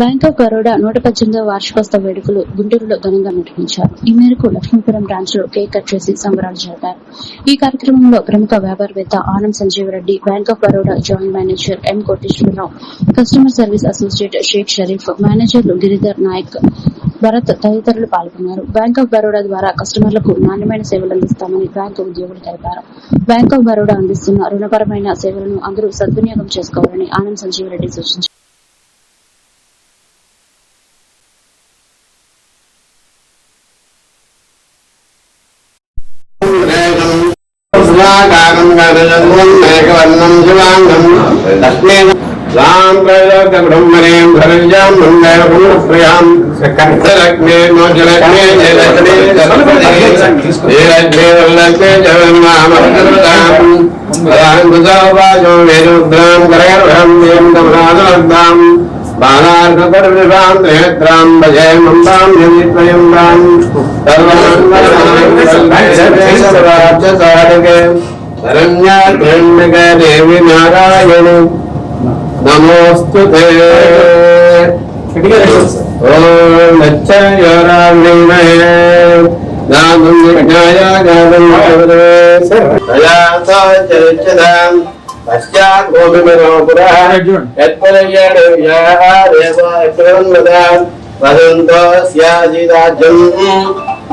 Bank of Baroda నూట పద్దెనిమిదవ వార్షికోత్సవ వేడుకలు గుంటూరులో ఘనంగా నిర్వహించారు. ఈ మేరకు లక్ష్మీపురం బ్రాంచ్లో కేక్ కట్ చేసి సంబరాలు జరిపారు. ఈ కార్యక్రమంలో ప్రముఖ వ్యాపారవేత్త Anand Sanjeev Reddy bank of Baroda joint manager M Koteswararao customer service associate Sheikh Sharif మేనేజర్లు గిరిధర్ నాయక్ భరత్ తదితరులు పాల్గొన్నారు. బ్యాంక్ ఆఫ్ బరోడా ద్వారా కస్టమర్లకు నాణ్యమైన సేవలు అందిస్తామని బ్యాంకు ఉద్యోగులు తెలిపారు. బ్యాంక్ ఆఫ్ బరోడా అందిస్తున్న రుణపరమైన సేవలను అందరూ సద్వినియోగం చేసుకోవాలని ఆనంద్ సంజీవ్ రెడ్డి సూచించారు. సుధాకారం గజజన్మం మేఘవర్ణం శివాంగం తస్మే రాం త్రైలోక్య బ్రహ్మణేం భరంజాం బ్రహ్మేణ పుణ్యప్రియాం లక్ష్మీ మోచలక్ష్మీ జయలక్ష్మీ జయలక్ష్మీ వల్లక్ష్మీ జగన్మామృతాం పదాంకుశోభాజం వేరుద్రాం కరగర్భం వేం కమలాదలబ్దాం బాలార్కపరివిభాం త్రినేత్రాం భజే మందాం యదిత్వయందాం సర్వాంగరాజ్యసారకే శరణ్యాత్రణ్యక దేవి నారాయణి నమోస్తు ఓం నచ్చయోరామణే నామం విజ్ఞాయ గానం చరిత్రదాం పశ్చాత్ గోపిమరో పురా पश्चात् गोपिमनो पुरः यत्पुरयणयाः रेवन्वदान् वदन्तो स्याजिराज्यम्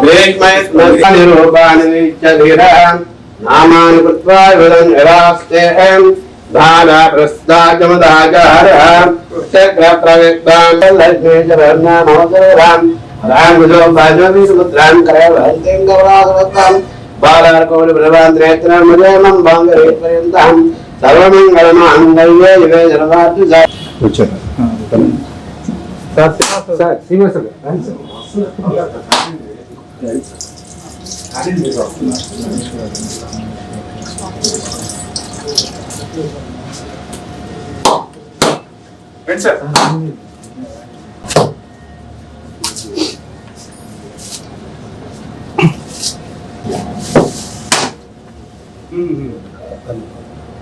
ग्रीष्मैस्मृतिरूपाणि नित्यधीरः नामान् कृत्वा विलन् यदास्तेहम् दानप्रस्ताकमदाकारः प्रविक्तान् लक्ष्मीचरणामोदरान् राङ्गुजो भाजवी सुपुत्रान् करवहन्तीम् गौरासवत्ताम् बालार्कोलि प्रभान्त्रेत्रमुजयमम् भाङ्गरेपर्यन्तम् సర్వమంగళమాంగళ్యే యుగే జనవార్జు వచ్చారు sir Srinivasa sir Happy anniversary.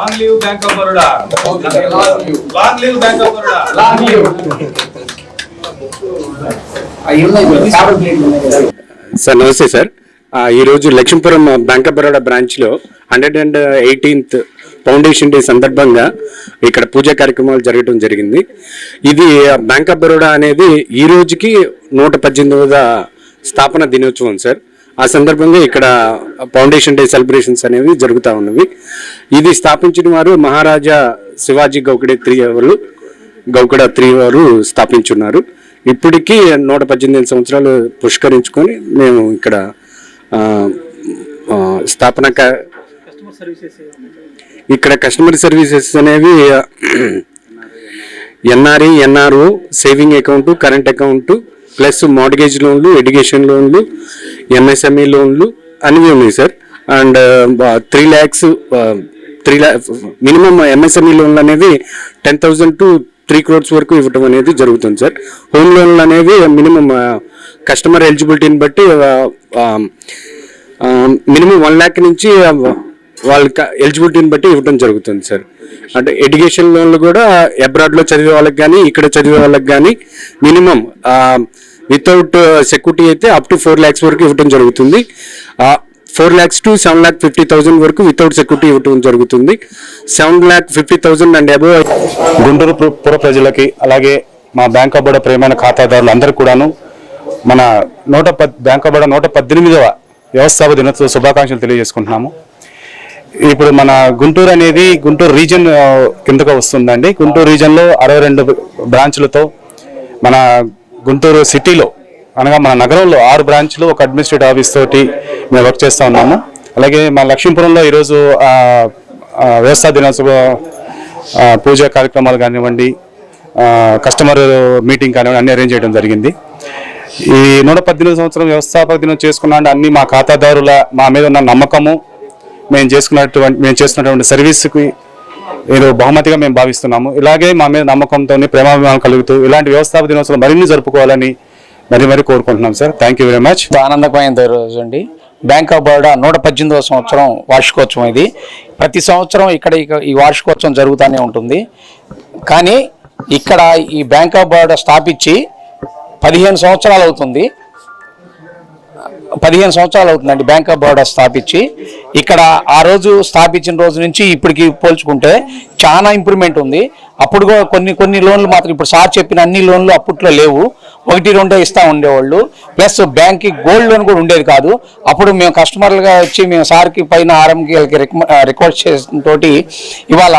Long live Bank of Baroda. Long live Bank of Baroda. Long live. Sir నమస్తే సార్ ఈరోజు లక్ష్మీపురం బ్యాంక్ ఆఫ్ బరోడా బ్రాంచ్లో hundred and eighteenth foundation day సందర్భంగా ఇక్కడ పూజా కార్యక్రమాలు జరగడం జరిగింది ఇది బ్యాంక్ ఆఫ్ బరోడా అనేది ఈ రోజుకి నూట పద్దెనిమిదవ స్థాపన దినోత్సవం సార్ ఆ సందర్భంగా ఇక్కడ ఫౌండేషన్ డే సెలబ్రేషన్స్ అనేవి జరుగుతూ ఉన్నవి. ఇది స్థాపించిన వారు మహారాజా శివాజీ గౌకడే త్రీ వాళ్ళు గౌకడ త్రీ వారు స్థాపించున్నారు. ఇప్పటికీ నూట పద్దెనిమిది సంవత్సరాలు పుష్కరించుకొని మేము ఇక్కడ స్థాపన క- ఇక్కడ కస్టమర్ సర్వీసెస్ అనేవి NRE NRO saving account current account plus mortgage లోన్లు ఎడ్యుకేషన్ లోన్లు ఎంఎస్ఎంఈ లోన్లు అన్నీ ఉన్నాయి sir and three lakhs three lakh minimum MSME లోన్లు అనేవి ten thousand to three crores వరకు ఇవ్వటం అనేది జరుగుతుంది సార్ హోమ్ లోన్లు అనేవి మినిమం కస్టమర్ ఎలిజిబిలిటీని బట్టి మినిమం వన్ ల్యాక్ నుంచి వాళ్ళ ఎలిజిబిలిటీని బట్టి ఇవ్వడం జరుగుతుంది సార్ అంటే ఎడ్యుకేషన్ లోన్లు కూడా అబ్రాడ్లో చదివే వాళ్ళకి కానీ ఇక్కడ చదివే వాళ్ళకి కానీ మినిమం వితౌట్ సెక్యూరిటీ అయితే అప్ టు ఫోర్ ల్యాక్స్ వరకు ఇవ్వడం జరుగుతుంది. Four lakhs to seven lakh fifty thousand వరకు వితౌట్ సెక్యూరిటీ ఇవ్వడం జరుగుతుంది. Seven lakh fifty thousand and above Guntur పుర ప్రజలకి అలాగే మా బ్యాంక్ ఆఫ్ బడా ప్రేమైన ఖాతాదారులు అందరూ కూడాను మన నూట పద్ బ్యాంక్ ఆఫ్ బడా నూట పద్దెనిమిదవ వ్యవస్థాపక దినోత్సవ శుభాకాంక్షలు తెలియజేసుకుంటున్నాము. ఇప్పుడు మన గుంటూరు అనేది గుంటూరు రీజన్ కిందకు వస్తుందండి. గుంటూరు రీజన్లో అరవై రెండు బ్రాంచ్లతో మన గుంటూరు సిటీలో అనగా మన నగరంలో ఆరు బ్రాంచ్లు ఒక అడ్మినిస్ట్రేటివ్ ఆఫీస్ తోటి మేము వర్క్ చేస్తూ ఉన్నాము. అలాగే మా లక్ష్మీపురంలో ఈరోజు వ్యవస్థా దినోత్సవ పూజా కార్యక్రమాలు కానివ్వండి కస్టమర్ మీటింగ్ కానివ్వండి అన్ని అరేంజ్ చేయడం జరిగింది. ఈ నూట పద్దెనిమిది సంవత్సరం వ్యవస్థాపక దినం చేసుకున్నా అంటే అన్ని మా ఖాతాదారుల మా మీద ఉన్న నమ్మకము మేము చేసుకున్నటువంటి మేము చేస్తున్నటువంటి సర్వీస్కి ఏదో బహుమతిగా మేము భావిస్తున్నాము. ఇలాగే మా మీద నమ్మకంతో ప్రేమాభిమానం కలుగుతూ ఇలాంటి వ్యవస్థాపక దినోత్సవం మరిన్ని జరుపుకోవాలని మరి మరి కోరుకుంటున్నాం sir. Thank you very much ఆనందమైన రోజు అండి. బ్యాంక్ ఆఫ్ బరోడా నూట పద్దెనిమిదవ సంవత్సరం వార్షికోత్సవం ఇది. ప్రతి సంవత్సరం ఇక్కడ ఈ వార్షికోత్సవం జరుగుతూనే ఉంటుంది. కానీ ఇక్కడ ఈ బ్యాంక్ ఆఫ్ బరోడా స్థాపించి పదిహేను సంవత్సరాలు అవుతుంది. పదిహేను సంవత్సరాలు అవుతుందండి బ్యాంక్ ఆఫ్ బరోడా స్థాపించి. ఇక్కడ ఆ రోజు స్థాపించిన రోజు నుంచి ఇప్పటికి పోల్చుకుంటే చాలా ఇంప్రూవ్మెంట్ ఉంది. అప్పుడు కూడా కొన్ని కొన్ని లోన్లు మాత్రం ఇప్పుడు సార్ చెప్పిన అన్ని లోన్లు అప్పట్లో లేవు. ఒకటి రెండే ఇస్తూ ఉండేవాళ్ళు. ప్లస్ బ్యాంక్కి గోల్డ్ లోన్ కూడా ఉండేది కాదు. అప్పుడు మేము కస్టమర్లుగా వచ్చి మేము సార్కి పైన ఆర్ఎంకి రిక్వెస్ట్ చేసిన తోటి ఇవాళ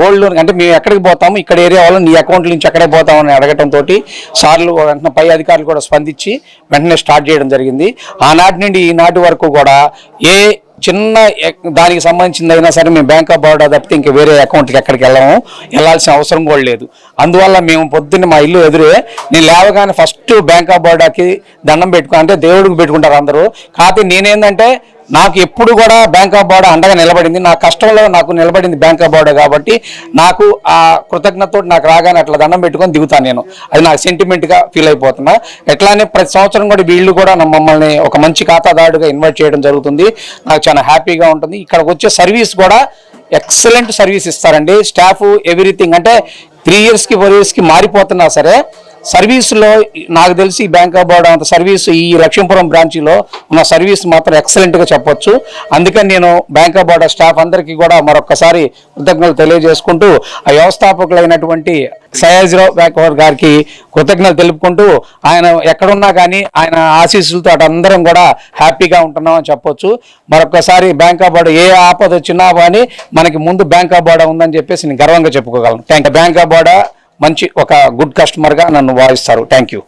గోల్డ్ లోన్ అంటే మేము ఎక్కడికి పోతాము? ఇక్కడ ఏరియా వాళ్ళు నీ అకౌంట్ నుంచి ఎక్కడే పోతామని అడగటం తోటి సార్లు వెంటనే పై అధికారులు కూడా స్పందించి వెంటనే స్టార్ట్ చేయడం జరిగింది. ఆనాటి నుండి ఈనాటి వరకు కూడా ఏ చిన్న ఎక్- దానికి సంబంధించిందైనా సరే మేము బ్యాంక్ ఆఫ్ బరోడా తప్పితే ఇంకా వేరే అకౌంట్కి ఎక్కడికి వెళ్ళాము. వెళ్ళాల్సిన అవసరం కూడా లేదు. అందువల్ల మేము పొద్దున్న మా ఇల్లు ఎదురే నేను లేవగానే ఫస్ట్ బ్యాంక్ ఆఫ్ బరోడాకి దండం పెట్టుకో అంటే దేవుడికి పెట్టుకుంటారు అందరూ. కాకపోతే నేనేందంటే నాకు ఎప్పుడు కూడా బ్యాంక్ ఆఫ్ బరోడా అండగా నిలబడింది. నా కష్టంలో నాకు నిలబడింది బ్యాంక్ ఆఫ్ బరోడా కాబట్టి నాకు ఆ కృతజ్ఞతతో నాకు రాగానే అట్లా దండం పెట్టుకొని దిగుతాను నేను. అది నాకు సెంటిమెంట్గా ఫీల్ అయిపోతున్నా. ఎట్లానే ప్రతి సంవత్సరం కూడా వీళ్ళు కూడా నా మమ్మల్ని ఒక మంచి ఖాతాదారుడిగా ఇన్వైట్ చేయడం జరుగుతుంది. నాకు చాలా హ్యాపీగా ఉంటుంది. ఇక్కడికి వచ్చే సర్వీస్ కూడా ఎక్సలెంట్ సర్వీస్ ఇస్తారండి. స్టాఫ్ ఎవ్రీథింగ్ అంటే త్రీ ఇయర్స్కి ఫోర్ ఇయర్స్కి మారిపోతున్నా సరే సర్వీస్లో నాకు తెలిసి బ్యాంక్ ఆఫ్ బరోడా అంత సర్వీస్ ఈ లక్ష్మీపురం బ్రాంచ్లో ఉన్న సర్వీస్ మాత్రం ఎక్సలెంట్గా చెప్పొచ్చు. అందుకని నేను బ్యాంక్ ఆఫ్ బరోడా స్టాఫ్ అందరికీ కూడా మరొకసారి కృతజ్ఞతలు తెలియజేసుకుంటూ ఆ వ్యవస్థాపకులైనటువంటి సయాజీరావు బ్యాంక్ గారికి కృతజ్ఞతలు తెలుపుకుంటూ ఆయన ఎక్కడున్నా కానీ ఆయన ఆశీస్సులతో అటు అందరం కూడా హ్యాపీగా ఉంటున్నాం అని చెప్పొచ్చు. మరొకసారి బ్యాంక్ ఆఫ్ బరోడా ఏ ఆపద వచ్చినా కానీ మనకి ముందు బ్యాంక్ ఆఫ్ బరోడా ఉందని చెప్పేసి నేను గర్వంగా చెప్పుకోగలను. థ్యాంక్ బ్యాంక్ ఆఫ్ బరోడా మంచి ఒక గుడ్ కస్టమర్గా నన్ను భావిస్తారు థ్యాంక్ యూ